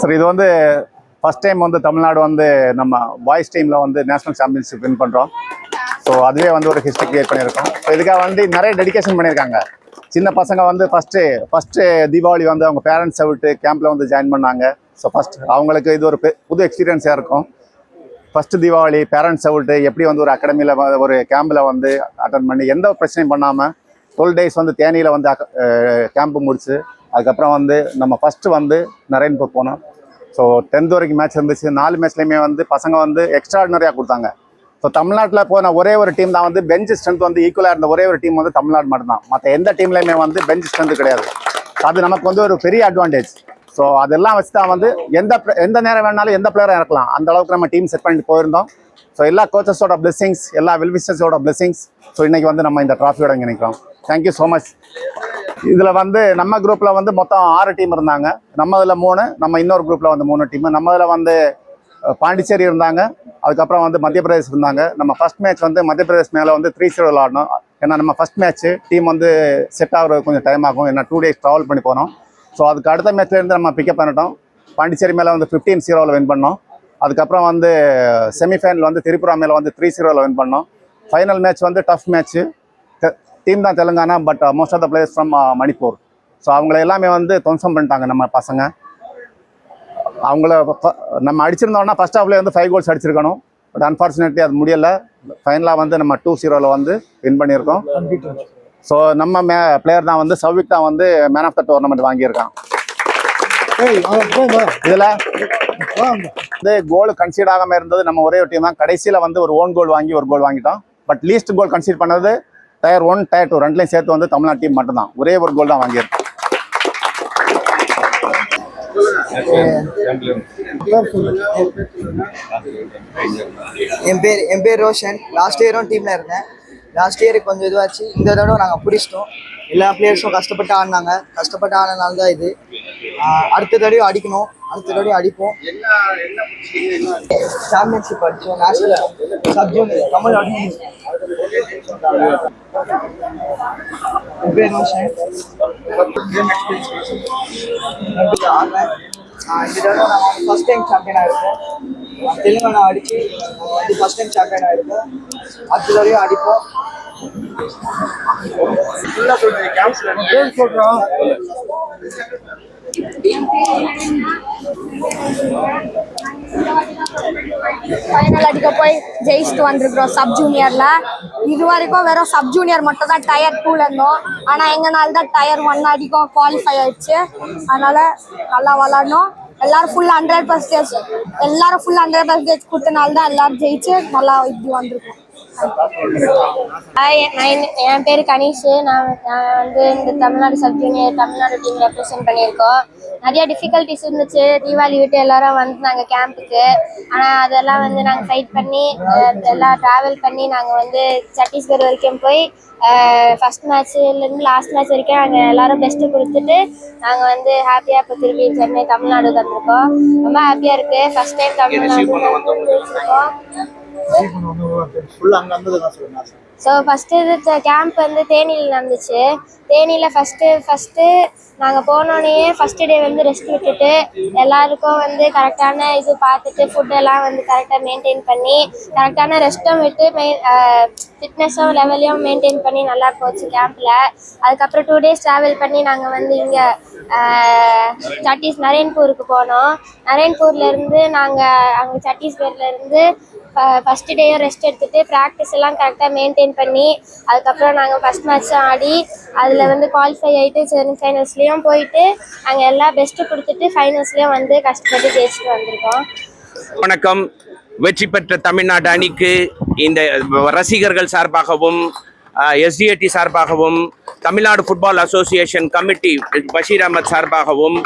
Sir இது வந்து first time வந்து தமிழ்நாடு வந்து நம்ம பாய்ஸ் டீமில் வந்து நேஷனல் சாம்பியன்ஷிப் வின் பண்ணுறோம் ஸோ அதுவே வந்து ஒரு ஹிஸ்ட்ரி கிரியேட் பண்ணியிருக்கோம். ஸோ இதுக்காக வந்து நிறைய டெடிகேஷன் பண்ணியிருக்காங்க. சின்ன பசங்க வந்து ஃபஸ்ட்டு ஃபஸ்ட்டு தீபாவளி வந்து அவங்க பேரண்ட்ஸை விட்டு கேம்பில் வந்து ஜாயின் பண்ணாங்க. ஸோ ஃபஸ்ட் அவங்களுக்கு இது ஒரு புது எக்ஸ்பீரியன்ஸாக இருக்கும். ஃபஸ்ட்டு தீபாவளி பேரண்ட்ஸை விட்டு எப்படி வந்து ஒரு அகாடமியில் ஒரு கேம்பில் வந்து அட்டன் பண்ணி எந்த பிரச்சனையும் பண்ணாமல் டுவெல் டேஸ் வந்து தேனியில் வந்து கேம்ப் முடிச்சு அதுக்கப்புறம் வந்து நம்ம ஃபஸ்ட்டு வந்து நரேன்பூர் போனோம். ஸோ டென்த் வரைக்கும் மேட்ச் இருந்துச்சு. நாலு மேட்ச்லையுமே வந்து பசங்க வந்து எக்ஸ்ட்ராடினரியாக கொடுத்தாங்க. ஸோ தமிழ்நாட்டில் போன ஒரே ஒரு டீம் தான் வந்து பெஞ்ச் ஸ்ட்ரென்த் வந்து ஈக்குவலாக இருந்த ஒரே ஒரு டீம் வந்து தமிழ்நாடு மட்டும்தான். மற்ற எந்த டீம்லையுமே வந்து பெஞ்ச் ஸ்ட்ரென்த் கிடையாது. அது நமக்கு வந்து ஒரு பெரிய அட்வான்டேஜ் ஸோ அதெல்லாம் வச்சு தான் வந்து எந்த எந்த நேரம் வேணாலும் எந்த பிளேயரும் இறக்கலாம். அந்த அளவுக்கு நம்ம டீம் செட் பண்ணிட்டு போயிருந்தோம். ஸோ எல்லா கோச்சஸோட பிளெஸிங்ஸ் எல்லா வெல்விஷர்ஸோட பிளெஸிங்ஸ் ஸோ இன்றைக்கி வந்து நம்ம இந்த ட்ராஃபியோட இங்கே நிற்கிறோம் தேங்க்யூ ஸோ மச் இதில் வந்து நம்ம குரூப்பில் வந்து மொத்தம் ஆறு டீம் இருந்தாங்க. நம்ம இதில் மூணு நம்ம இன்னொரு குரூப்பில் வந்து மூணு டீம் நம்ம இதில் வந்து பாண்டிச்சேரி இருந்தாங்க. அதுக்கப்புறம் வந்து மத்திய பிரதேஷ் இருந்தாங்க. நம்ம ஃபர்ஸ்ட் மேட்ச் வந்து மத்திய பிரதேஷ் மேலே வந்து த்ரீ ஜீரோ விளாடணும் ஏன்னா நம்ம ஃபர்ஸ்ட் மேட்ச் டீம் வந்து செட் ஆகுறது கொஞ்சம் டைம் ஆகும். ஏன்னா டூ டேஸ் ட்ராவல் பண்ணி போனோம். ஸோ அதுக்கு அடுத்த மேட்ச்லேருந்து நம்ம பிக்கப் பண்ணிட்டோம். பாண்டிச்சேரி மேலே வந்து ஃபிஃப்டீன் ஜீரோவில் வின் பண்ணோம். அதுக்கப்புறம் வந்து செமிஃபைனல் வந்து திரிபுரா மேலே வந்து த்ரீ ஜீரோவில் வின் பண்ணோம். ஃபைனல் மேட்ச் வந்து டஃப் மேட்ச்சு டீம் தான் Telangana but most of the players from Manipur. So அவங்கள எல்லாமே வந்து துவம்சம் பண்ணிட்டாங்க நம்ம பசங்க. அவங்கள நம்ம அடிச்சிருந்தோம்னா ஃபர்ஸ்ட் ஹாஃப்லேயே வந்து ஃபைவ் கோல்ஸ் அடிச்சிருக்கணும். பட் அன்ஃபார்ச்சுனேட்லி அது முடியலை. ஃபைனலாக வந்து நம்ம டூ ஜீரோவில் வந்து வின் பண்ணியிருக்கோம். ஸோ நம்ம மே பிளேயர் தான் வந்து சௌவிக் தான் வந்து மேன் ஆஃப் த டோர்னமெண்ட் வாங்கியிருக்கான். இதில் வந்து கோல் கன்சீட் ஆகாம இருந்தது நம்ம ஒரே ஒரு டீம் தான். கடைசியில் வந்து ஒரு ஓன் கோல் வாங்கி ஒரு கோல் வாங்கிட்டோம். பட் லீஸ்ட் கோல் கன்சீட் பண்ணது டயர் ஒன் டயர் டூ ரெண்டுலையும் சேர்த்து வந்து தமிழ்நாடு டீம் மட்டும்தான். ஒரே ஒரு கோல் தான் வாங்கியிருக்கு. என் பேர் என் பேர் ரோஷன். லாஸ்ட் இயரும் டீமில் இருந்தேன். லாஸ்ட் இயர் கொஞ்சம் இதுவாச்சு. இந்த தடவை நாங்கள் பிடிச்சிட்டோம். எல்லா பிளேயர்ஸும் கஷ்டப்பட்டு ஆடினாங்க. கஷ்டப்பட்டு ஆனனால தான் இது. அடுத்த தடவையும் அடிக்கணும். அடுத்த தடவையும் அடிப்போம். சாம்பியன்ஷிப் அடித்தோம் நேஷனல் சப் ஜூனியர் தமிழ்நாடு என் பேர் ரோஷன். ஆடுறேன் ஆஹ் இந்த தடவை நான் ஃபர்ஸ்ட் டைம் சாம்பியனாக இருக்கேன் நான் தெலுங்கானா அடிச்சு நான் வந்து ஃபர்ஸ்ட் டைம் சாம்பியன் ஆயிருக்கோம். அடுத்த தடவையும் அடிப்போம். ஃபைனல் அடிக்க போய் ஜெயிச்சுட்டு வந்திருக்கிறோம் சப் ஜூனியர்ல இது வரைக்கும் வெறும் சப் ஜூனியர் மட்டும் தான் டயர் டூல இருந்தோம். ஆனா எங்கனால தான் டயர் ஒன் அடிக்கும் குவாலிஃபை ஆயிடுச்சு. அதனால நல்லா விளாடணும். எல்லாரும் ஃபுல் ஹண்ட்ரட் பர்சன்டேஜ் எல்லாரும் ஃபுல் ஹண்ட்ரட் பர்சன்டேஜ் கொடுத்தனால தான் எல்லாரும் ஜெயிச்சு நல்லா இப்படி வந்திருக்கோம். என் பேர் கணேஷ். நான் நான் வந்து இந்த Tamil Nadu sub junior Tamil Nadu team represent பண்ணியிருக்கோம். நிறைய டிஃபிகல்ட்டிஸ் இருந்துச்சு. தீபாவளி விட்டு எல்லாரும் வந்து நாங்கள் கேம்புக்கு ஆனால் அதெல்லாம் வந்து நாங்கள் ஃபைட் பண்ணி எல்லாம் ட்ராவல் பண்ணி நாங்கள் வந்து சத்தீஸ்கர் வரைக்கும் போய் ஃபஸ்ட் மேட்ச்லேருந்து லாஸ்ட் மேட்ச் வரைக்கும் நாங்கள் எல்லாரும் பெஸ்ட்டு கொடுத்துட்டு நாங்கள் வந்து ஹாப்பியாக இப்போ திருப்பி சென்னை தமிழ்நாடு வந்திருக்கோம். ரொம்ப ஹாப்பியாக இருக்குது ஃபஸ்ட் டைம் தமிழ்நாடு ஜெயிச்சிருக்கோம் ஸோ ஃபஸ்ட்டு இது கேம்ப் வந்து தேனியில் நடந்துச்சு. தேனியில் ஃபஸ்ட்டு ஃபஸ்ட்டு நாங்கள் போனோடனே ஃபஸ்ட்டு டே வந்து ரெஸ்ட் விட்டுட்டு எல்லாருக்கும் வந்து கரெக்டான இது பார்த்துட்டு ஃபுட்டெல்லாம் வந்து கரெக்டாக மெயின்டைன் பண்ணி கரெக்டான ரெஸ்ட்டும் விட்டு மெயின் ஃபிட்னஸும் லெவலையும் மெயின்டைன் பண்ணி நல்லா போச்சு கேம்பில் அதுக்கப்புறம் டூ டேஸ் ட்ராவல் பண்ணி நாங்கள் வந்து இங்கே சட்டீஸ் நரேன்பூருக்கு போனோம். நரேன்பூர்லேருந்து நாங்கள் அங்கே சத்தீஸ்கர்லேருந்து ஃபஸ்ட்டு டேயும் ரெஸ்ட் எடுத்துகிட்டு ப்ராக்டிஸ் எல்லாம் கரெக்டாக மெயின்டைன் பண்ணி அதுக்கப்புறம் நாங்கள் ஃபஸ்ட் மேட்ச் ஆடி அதில் வந்து குவாலிஃபை ஆகிட்டு செமி ஃபைனல்ஸ்லேயும் போயிட்டு நாங்கள் எல்லாம் பெஸ்ட்டு கொடுத்துட்டு ஃபைனல்ஸ்லேயும் வந்து கஷ்டப்பட்டு ஜெயிச்சுட்டு வந்திருக்கோம். வணக்கம். வெற்றி பெற்ற தமிழ்நாடு அணிக்கு இந்த ரசிகர்கள் சார்பாகவும் எஸ்டிஏடி சார்பாகவும் Tamil Nadu football association committee Basheer Ahmed சார்பாகவும்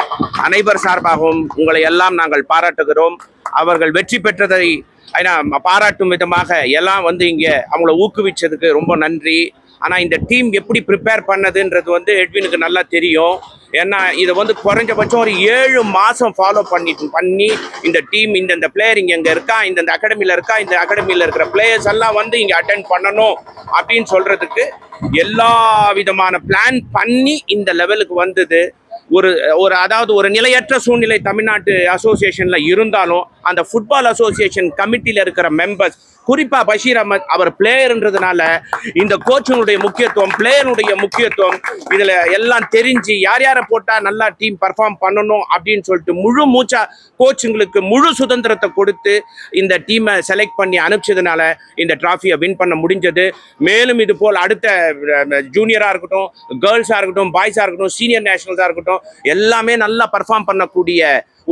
அனைவர் சார்பாகவும் உங்களை எல்லாம் நாங்கள் பாராட்டுகிறோம். அவர்கள் வெற்றி பெற்றதை ஐநா, பாராட்டும் விதமாக எல்லாம் வந்து இங்கே அவங்கள ஊக்குவிச்சதுக்கு ரொம்ப நன்றி. ஆனால் இந்த டீம் எப்படி ப்ரிப்பேர் பண்ணதுன்றது வந்து எட்வினுக்கு நல்லா தெரியும். ஏன்னா இதை வந்து குறைஞ்சபட்சம் ஒரு ஏழு மாதம் ஃபாலோ பண்ணி பண்ணி இந்த டீம் இந்தந்த பிளேயர் இங்கே இங்கே இருக்கா இந்தந்த அகாடமியில் இருக்கா இந்த அகாடமியில் இருக்கிற பிளேயர்ஸ் எல்லாம் வந்து இங்கே அட்டென்ட் பண்ணணும் அப்படின்னு சொல்கிறதுக்கு எல்லா விதமான பிளான் பண்ணி இந்த லெவலுக்கு வந்தது. ஒரு ஒரு அதாவது ஒரு நிலையற்ற சூழ்நிலை தமிழ்நாட்டு அசோசியேஷனில் இருந்தாலும் அந்த ஃபுட்பால் அசோசியேஷன் கமிட்டியில் இருக்கிற மெம்பர்ஸ் குறிப்பாக பஷீர் அஹமத் அவர் பிளேயர்ன்றதுனால இந்த கோச்சினுடைய முக்கியத்துவம் பிளேயருடைய முக்கியத்துவம் இதில் எல்லாம் தெரிஞ்சு யார் யாரை போட்டால் நல்லா டீம் பர்ஃபார்ம் பண்ணணும் அப்படின்னு சொல்லிட்டு முழு மூச்சா கோச்சுங்களுக்கு முழு சுதந்திரத்தை கொடுத்து இந்த டீமை செலக்ட் பண்ணி அனுப்பிச்சதுனால இந்த டிராஃபியை வின் பண்ண முடிஞ்சது. மேலும் இது போல் அடுத்த ஜூனியராக இருக்கட்டும் கேர்ள்ஸாக இருக்கட்டும் பாய்ஸாக இருக்கட்டும் சீனியர் நேஷனல்ஸாக இருக்கட்டும் எல்லாமே நல்லா பர்ஃபார்ம் பண்ணக்கூடிய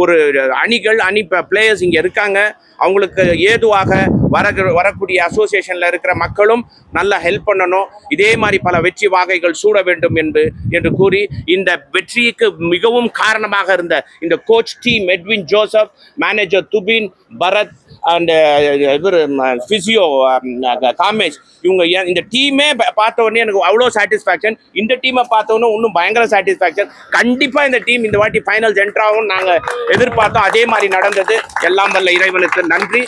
ஒரு அணிகள் அணி பிளேயர்ஸ் இங்கே இருக்காங்க. அவங்களுக்கு ஏதுவாக வர வரக்கூடிய அசோசியேஷனில் இருக்கிற மக்களும் நல்லா ஹெல்ப் பண்ணணும். இதே மாதிரி பல வெற்றி வாகைகள் சூட வேண்டும் என்று என்று கூறி இந்த வெற்றிக்கு மிகவும் காரணமாக இருந்த இந்த coach team Edwin Joseph manager துபின் Bharath and இவர் ஃபிசியோ காமேஜ் இவங்க ஏன் இந்த டீமே பார்த்த உடனே எனக்கு அவ்வளோ சாட்டிஸ்ஃபேக்ஷன் இந்த டீமை பார்த்த உடனே இன்னும் பயங்கர சாட்டிஸ்ஃபேக்ஷன் கண்டிப்பாக இந்த டீம் இந்த வாட்டி ஃபைனல் சென்ட்ராகவும் நாங்கள் எதிர்பார்த்தோம். அதே மாதிரி நடந்தது. எல்லாம் வல்ல இறைவனுக்கு நன்றி.